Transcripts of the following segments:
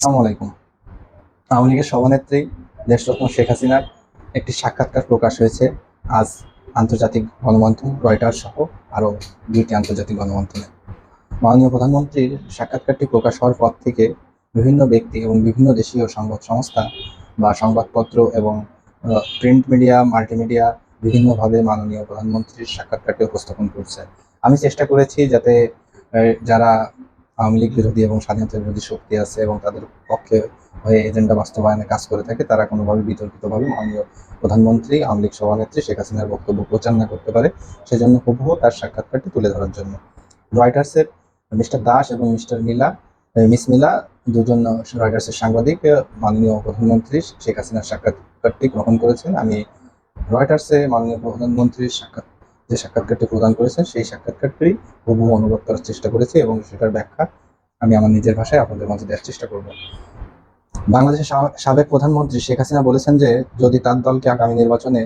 আসসালামু আলাইকুম। আওয়ামী লীগের সভানেত্রী দেশরত্ন শেখ হাসিনার একটি সাক্ষাৎকার প্রকাশ হয়েছে। আজ আন্তর্জাতিক গণমাধ্যম রয়টার সহ আরও দুইটি আন্তর্জাতিক গণমাধ্যমে। মাননীয় প্রধানমন্ত্রীর সাক্ষাৎকারটি প্রকাশ হওয়ার পর থেকে বিভিন্ন ব্যক্তি এবং বিভিন্ন দেশীয় সংবাদ সংস্থা বা সংবাদপত্র এবং প্রিন্ট মিডিয়া, মাল্টিমিডিয়া বিভিন্নভাবে মাননীয় প্রধানমন্ত্রীর সাক্ষাৎকারটি উপস্থাপন করছে। আমি চেষ্টা করেছি যাতে যারা আওয়ামী লীগ বিরোধী এবং স্বাধীনতা বিরোধী শক্তি আছে এবং তাদের পক্ষে হয়ে এজেন্ডা বাস্তবায়নে কাজ করে থাকে, তারা কোনোভাবে বিতর্কিতভাবে মাননীয় প্রধানমন্ত্রী, আওয়ামী লীগ সভানেত্রী শেখ হাসিনার বক্তব্য প্রচার না করতে পারে, সেজন্য হুবহু তার সাক্ষাৎকারটি তুলে ধরার জন্য। রয়টার্সের মিস্টার দাস এবং মিস্টার মিলা মিস মিলা দুজন রয়টার্সের সাংবাদিক মাননীয় প্রধানমন্ত্রী শেখ হাসিনার সাক্ষাৎকারটি গ্রহণ করেছেন। আমি রয়টার্সে মাননীয় প্রধানমন্ত্রীর সাক্ষাৎ যে সাক্ষাৎকারটি প্রদান করেছেন, সেই সাক্ষাৎকারটি হুবহু অনুবাদ করার চেষ্টা করেছি এবং সেটার ব্যাখ্যা আমি আমার নিজের ভাষায় আপনাদের মাঝে দেওয়ার চেষ্টা করব। বাংলাদেশের সাবেক প্রধানমন্ত্রী শেখ হাসিনা বলেছেন যে, যদি তার দলকে আগামী নির্বাচনে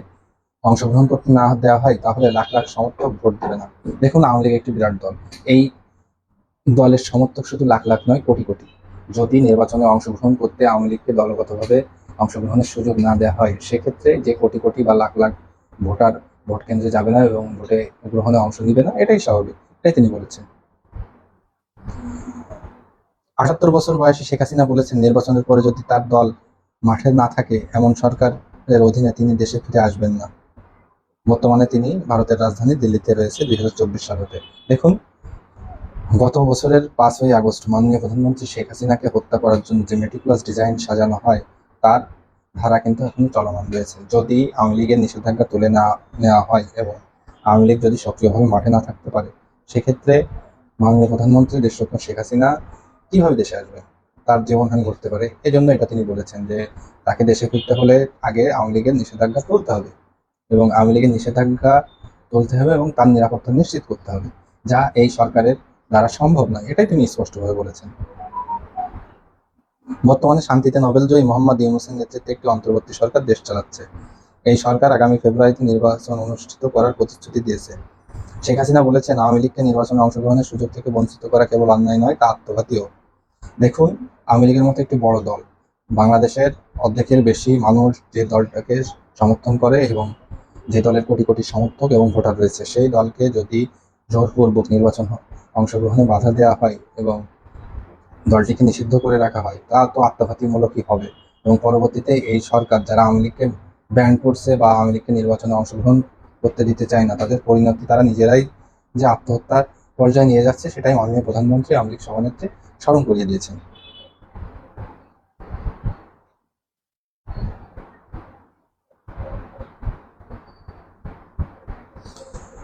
অংশগ্রহণ করতে না দেওয়া হয়, তাহলে লাখ লাখ সমর্থক ভোট দেবে না। দেখুন, আওয়ামী লীগ একটি বিরাট দল। এই দলের সমর্থক শুধু লাখ লাখ নয়, কোটি কোটি। যদি নির্বাচনে অংশগ্রহণ করতে আওয়ামী লীগকে দলগতভাবে অংশগ্রহণের সুযোগ না দেওয়া হয়, সেক্ষেত্রে যে কোটি কোটি বা লাখ লাখ ভোটার ভোট কেন্দ্রে যাবে না এবং ভোটে গ্রহণে অংশ নিবে না, এটাই স্বাভাবিক, এটাই তিনি বলেছেন। আটাত্তর বছর বয়সী শেখ হাসিনা বলেছেন, নির্বাচনের পরে যদি তার দল মাঠে না থাকে, এমন সরকারের অধীনে তিনি দেশে ফিরে আসবেন না। বর্তমানে তিনি ভারতের রাজধানী দিল্লিতে রয়েছে দুই হাজার চব্বিশ সালেতে। দেখুন, গত বছরের পাঁচই আগস্ট মাননীয় প্রধানমন্ত্রী শেখ হাসিনাকে হত্যা করার জন্য যে মেটিকুলাস ডিজাইন সাজানো হয়, তার ধারা কিন্তু এখন চলমান রয়েছে। যদি আওয়ামী লীগের নিষেধাজ্ঞা তুলে না নেওয়া হয় এবং আওয়ামী লীগ যদি সক্রিয়ভাবে মাঠে না থাকতে পারে, সেক্ষেত্রে মাননীয় প্রধানমন্ত্রী দেশরত্ন শেখ হাসিনা কীভাবে দেশে আসবে? তার জীবনহানি ঘটতে পারে। এই জন্য এটা তিনি বলেছেন যে, তাকে দেশে ফিরতে হলে আগে আওয়ামী লীগের নিষেধাজ্ঞা তুলতে হবে এবং আওয়ামী লীগের নিষেধাজ্ঞা তুলতে হবে এবং তার নিরাপত্তা নিশ্চিত করতে হবে। যা এই সরকারের দ্বারা সম্ভব নয়। এটাই তিনি স্পষ্টভাবে বলেছেন। বর্তমানে শান্তিতে নোবেলজয়ী মোহাম্মদ ইউনুসের নেতৃত্বে একটি অন্তর্বর্তী সরকার দেশ চালাচ্ছে। এই সরকার আগামী ফেব্রুয়ারিতে নির্বাচন অনুষ্ঠিত করার প্রতিশ্রুতি দিয়েছে। শেখ হাসিনা বলেছেন, আওয়ামী লীগকে নির্বাচনে অংশগ্রহণের সুযোগ থেকে বঞ্চিত করা কেবল অন্যায় নয়, তা আত্মঘাতীও। দেখুন, আওয়ামী লীগের মতো একটি বড় দল। বাংলাদেশের অর্ধেকের বেশি মানুষ যে দলটাকে সমর্থন করে এবং যে দলের কোটি কোটি সমর্থক এবং ভোটার রয়েছে, সেই দলকে যদি জোরপূর্বক নির্বাচন অংশগ্রহণে বাধা দেওয়া হয় এবং দলটিকে নিষিদ্ধ করে রাখা হয়, তা তো আত্মঘাতীমূলকই হবে। এবং পরবর্তীতে এই সরকার যারা আওয়ামী লীগকে ব্যান করছে বা আওয়ামী লীগকে নির্বাচনে অংশগ্রহণ করতে দিতে চায় না, তাদের পরিণতি তারা নিজেরাই যে আত্মহত্যার পর্যায়ে নিয়ে যাচ্ছে, সেটাই মাননীয় প্রধানমন্ত্রী আওয়ামী লীগ সভানেত্রী স্মরণ করিয়ে দিয়েছেন।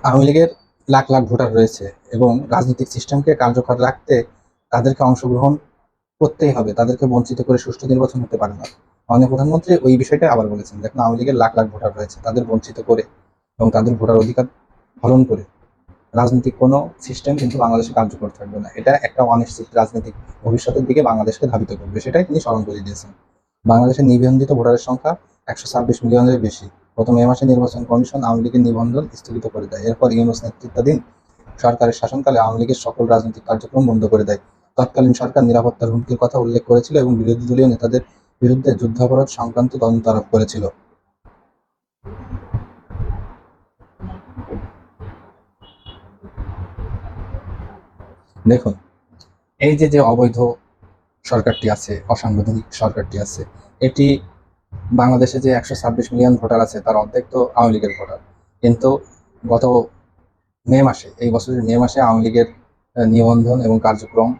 আওয়ামী লীগের লাখ লাখ ভোটার রয়েছে এবং রাজনৈতিক সিস্টেমকে কার্যকর রাখতে তাদেরকে অংশগ্রহণ করতেই হবে, তাদেরকে বঞ্চিত করে সুষ্ঠু নির্বাচন হতে পারে না। মাননীয় প্রধানমন্ত্রী ওই বিষয়টা আবার বলেছেন, দেখুন, আওয়ামী লীগের লাখ লাখ ভোটার রয়েছে, তাদের বঞ্চিত করে এবং তাদের ভোটার অধিকার হরণ করে রাজনৈতিক কোনো সিস্টেম কিন্তু বাংলাদেশে কার্যকর থাকবে না। এটা একটা অনিশ্চিত রাজনৈতিক ভবিষ্যতের দিকে বাংলাদেশকে ধাবিত করবে, সেটাই তিনি স্মরণ করে দিয়েছেন। বাংলাদেশের নিবন্ধিত ভোটারের সংখ্যা একশো ছাব্বিশ মিলিয়নের বেশি। গত মে মাসে নির্বাচন কমিশন আওয়ামী লীগের নিবন্ধন স্থগিত করে দেয়। এরপর ইউনুস নেতৃত্বাধীন সরকারের শাসনকালে আওয়ামী লীগের সকল রাজনৈতিক কার্যক্রম বন্ধ করে দেয়। তৎকালীন সরকার নিরাপত্তার হুমকির কথা উল্লেখ করেছিল এবং বিরোধী দলীয় নেতাদের বিরুদ্ধে যুদ্ধাপরাধ সংক্রান্ত তদন্ত আরোপ করেছিল। দেখুন, এই যে যে অবৈধ সরকারটি আছে, অসাংবিধানিক সরকারটি আছে, এটি বাংলাদেশে যে একশো ছাব্বিশ মিলিয়ন ভোটার আছে, তার অর্ধেক তো আওয়ামী লীগের ভোটার। কিন্তু গত মে মাসে, এই বছরের মে মাসে আওয়ামী লীগের নিবন্ধন এবং কার্যক্রম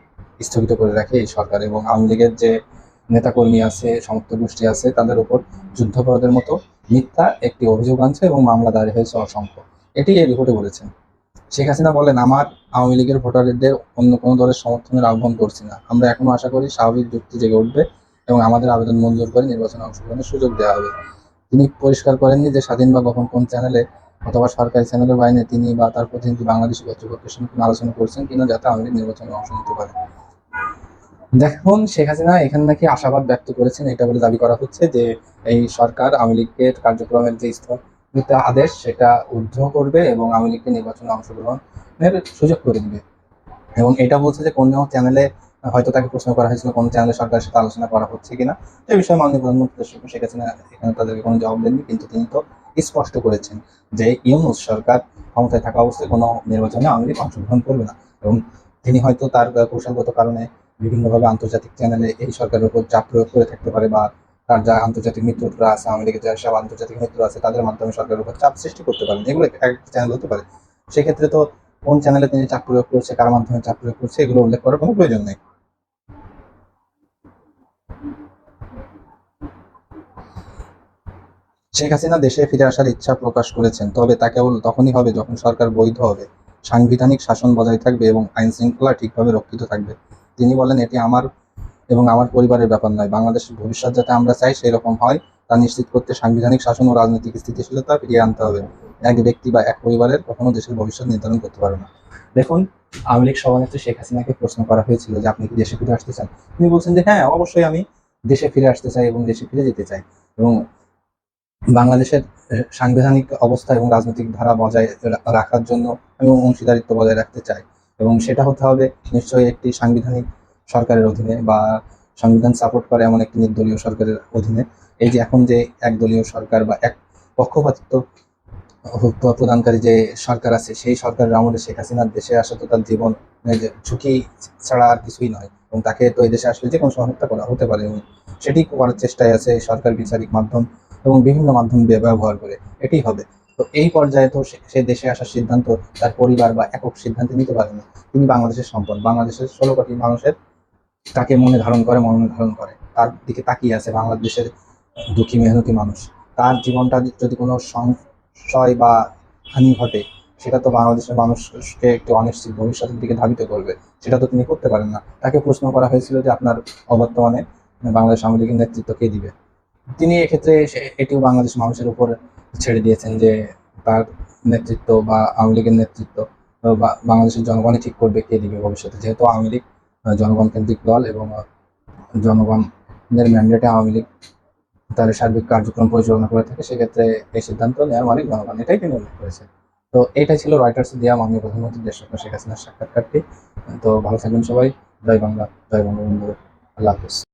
স্থগিত করে রাখে এই সরকার এবং আওয়ামী লীগের যে নেতাকর্মী আছে, সমর্থক গোষ্ঠী আছে, তাদের উপর যুদ্ধাপরাধের মতো মিথ্যা একটি অভিযোগ আনছে এবং মামলা দায়ের হয়েছে অসংখ্য। এটি এই রিপোর্টে বলেছেন শেখ হাসিনা বলেন, আমার আওয়ামী লীগের ভোটারদের অন্য কোনো দলের সমর্থনের আহ্বান করছি না। আমরা এখনও আশা করি স্বাভাবিক যুক্তি জেগে উঠবে এবং আমাদের আবেদন মঞ্জুর করে নির্বাচনে অংশগ্রহণের সুযোগ দেওয়া হবে। তিনি পরিষ্কার করেননি যে স্বাধীন বা গোপন কোন চ্যানেলে অথবা সরকারি চ্যানেলের বাইরে তিনি বা তার প্রতিনিধি বাংলাদেশি কর্তৃপক্ষের সঙ্গে আলোচনা করছেন কিনা যাতে আওয়ামী লীগ নির্বাচনে অংশ নিতে পারে। দেখুন, শেখ হাসিনা এখানে নাকি আশাবাদ ব্যক্ত করেছেন, এটা বলে দাবি করা হচ্ছে যে এই সরকার আওয়ামী লীগের কার্যক্রমের যে স্থগিত আদেশ, সেটা উদ্ধ করবে এবং আওয়ামী লীগকে নির্বাচনে অংশগ্রহণের সুযোগ করে দিবে। এবং এটা বলছে যে কোনো চ্যানেলে হয়তো তাকে প্রশ্ন করা হয়েছিল, কোন চ্যানেলে সরকারের সাথে আলোচনা করা হচ্ছে কিনা। সে বিষয়ে মাননীয় প্রধানমন্ত্রী শেখ হাসিনা এখানে তাদেরকে কোনো জবাব দেননি, কিন্তু তিনি তো স্পষ্ট করেছেন যে ইউনুস সরকার ক্ষমতায় থাকা অবস্থায় কোনো নির্বাচনে আওয়ামী লীগ অংশগ্রহণ করবে না। এবং তিনি হয়তো তার কৌশলগত কারণে বিভিন্নভাবে আন্তর্জাতিক চ্যানেলে এই সরকারের উপর চাপ প্রয়োগ করে থাকতে পারে বা তার যা আন্তর্জাতিক মিত্ররা আছে, আওয়ামী লীগের যেসব আন্তর্জাতিক মিত্র আছে, তাদের মাধ্যমে সরকারের উপর চাপ সৃষ্টি করতে পারেন। এগুলো এক চ্যানেল হতে পারে। সেক্ষেত্রে তো কোন চ্যানেলে তিনি চাপ প্রয়োগ করছে, কার মাধ্যমে চাপ প্রয়োগ করছে, এগুলো উল্লেখ করার কোনো প্রয়োজন নেই। শেখ হাসিনা দেশে ফিরে আসার ইচ্ছা প্রকাশ করেছেন, তবে তা কেবল তখনই হবে যখন সরকার বৈধ হবে। সাংবিধানিক শাসন বজায় থাকবে এবং আইন শৃঙ্খলা ঠিকভাবে রক্ষিত থাকবে। তিনি বলেন, এটি আমার এবং আমার পরিবারের ব্যাপার নয়। বাংলাদেশের ভবিষ্যৎ যাতে আমরা চাই সেই রকম হয়, তা নিশ্চিত করতে সাংবিধানিক শাসন ও রাজনৈতিক স্থিতিশীলতা ফিরিয়ে আনতে হবে। এক ব্যক্তি বা এক পরিবারের কখনো দেশের ভবিষ্যৎ নির্ধারণ করতে পারে না। দেখুন, আওয়ামী লীগ সভানেত্রী শেখ হাসিনাকে প্রশ্ন করা হয়েছিল যে, আপনি কি দেশে ফিরে আসতে চান? তিনি বলছেন যে হ্যাঁ অবশ্যই আমি দেশে ফিরে আসতে চাই এবং দেশে ফিরে যেতে চাই। এবং বাংলাদেশের সাংবিধানিক অবস্থা এবং রাজনৈতিক ধারা বজায় রাখার জন্য আমি অংশীদারিত্ব বজায় রাখতে চাই। এবং সেটা হতে হবে নিশ্চয়ই একটি সাংবিধানিক সরকারের অধীনে বা সংবিধান সাপোর্ট করে এমন একটি নির্দলীয় সরকারের অধীনে। এই যে এখন যে একদলীয় সরকার বা এক পক্ষপাতিত্ব প্রদানকারী যে সরকার আছে, সেই সরকারের আমলে শেখ হাসিনার দেশে আসা তো তার জীবন যে ঝুঁকি ছাড়া আর কিছুই নয়। এবং তাকে তো এই দেশে আসলে যে কোনো সময় হত্যা করা হতে পারে এবং সেটি করার চেষ্টায় আছে সরকার বিচারিক মাধ্যম এবং বিভিন্ন মাধ্যম ব্যবহার করে। এটি হবে। তো এই পর্যায়ে তো সে- দেশে আসার সিদ্ধান্ত তার পরিবার বা একক সিদ্ধান্ত নিতে পারে না। তিনি বাংলাদেশের সম্পদ, বাংলাদেশের ষোলো কোটি মানুষের তাকে মনে ধারণ করে, মনে ধারণ করে। তার দিকে তাকিয়ে আছে বাংলাদেশের দুঃখী, মেহনতি মানুষ। তার জীবনটা যদি কোনো সংশয় বা হানি ঘটে, সেটা তো বাংলাদেশের মানুষকে একটি অনিশ্চিত ভবিষ্যতের দিকে ধাবিত করবে। সেটা তো তিনি করতে পারেন না। তাকে প্রশ্ন করা হয়েছিল যে আপনার অবর্তমানে বাংলাদেশ আওয়ামী লীগের নেতৃত্ব কে দিবে? তিনি এক্ষেত্রে এটিও বাংলাদেশ মানুষের উপর ছেড়ে দিয়েছেন যে তার নেতৃত্ব বা আওয়ামী লীগের নেতৃত্ব বাংলাদেশের জনগণই ঠিক করবে কে দিবে ভবিষ্যতে। যেহেতু আওয়ামী লীগ জনগণ কেন্দ্রিক দল এবং জনগণের ম্যান্ডেটে আওয়ামী লীগ তার সার্বিক কার্যক্রম পরিচালনা করে থাকে, সেক্ষেত্রে এই সিদ্ধান্ত নেওয়ার মালিক জনগণ। এটাই তিনি উল্লেখ করেছেন। তো এটাই ছিল রয়টার্স দেওয়া মাননীয় প্রধানমন্ত্রী দেশ সরকার শেখ হাসিনার সাক্ষাৎকারটি। তো ভালো থাকবেন সবাই। জয় বাংলা, জয় বঙ্গবন্ধু। আল্লাহ হাফিজ।